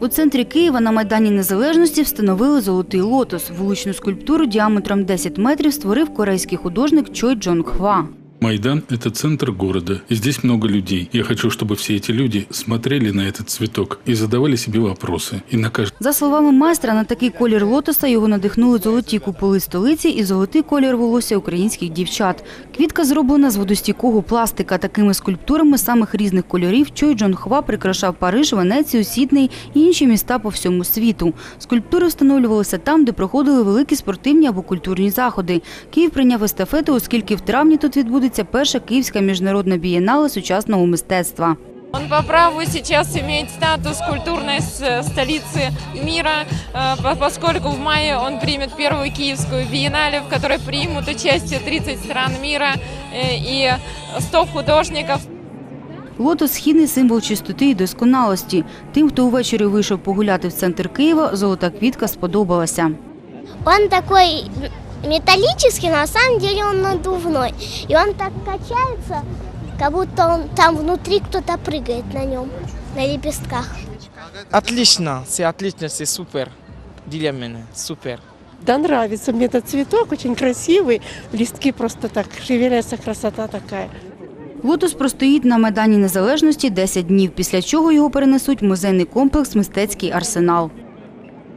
У центрі Києва на Майдані Незалежності встановили золотий лотос. Вуличну скульптуру діаметром 10 метрів створив корейський художник Чой Джон Хва. Майдан – это центр города, и здесь много людей. Я хочу, чтобы все эти люди смотрели на этот цветок и задавали себе вопросы. И на каждый За словами майстра, на такий колір лотоса його надихнули золоті куполи столиці і золотий колір волосся українських дівчат. Квітка зроблена з водостійкого пластика. Такими скульптурами самих різних кольорів Чой Джон Хва прикрашав Париж, Венецію, Сідней і інші міста по всьому світу. Скульптури встановлювалися там, де проходили великі спортивні або культурні заходи. Київ прийняв естафету, оскільки в травні тут відбудеться перша київська міжнародна бієнале сучасного мистецтва. Он по праву сейчас имеет статус культурной с- столицы мира, э, по- поскольку в мае он примет первую киевскую биеннале, в которой примут участие 30 стран мира э, и 100 художников. Лотос – східний символ чистоти і досконалості. Тим, хто увечері вийшов погуляти в центр Києва, золота квітка сподобалася. Он такой металлический, но на самом деле он надувной. И он так качается, как будто он там внутри кто-то прыгает на нем, на лепестках. Отлично, все отлично, все супер. Для меня супер. Да, нравится мне этот цветок, очень красивый. Листки просто так шевелятся, красота такая. Лотос простоїть на Майдані Незалежності 10 днів, після чого його перенесуть в музейний комплекс «Мистецький арсенал».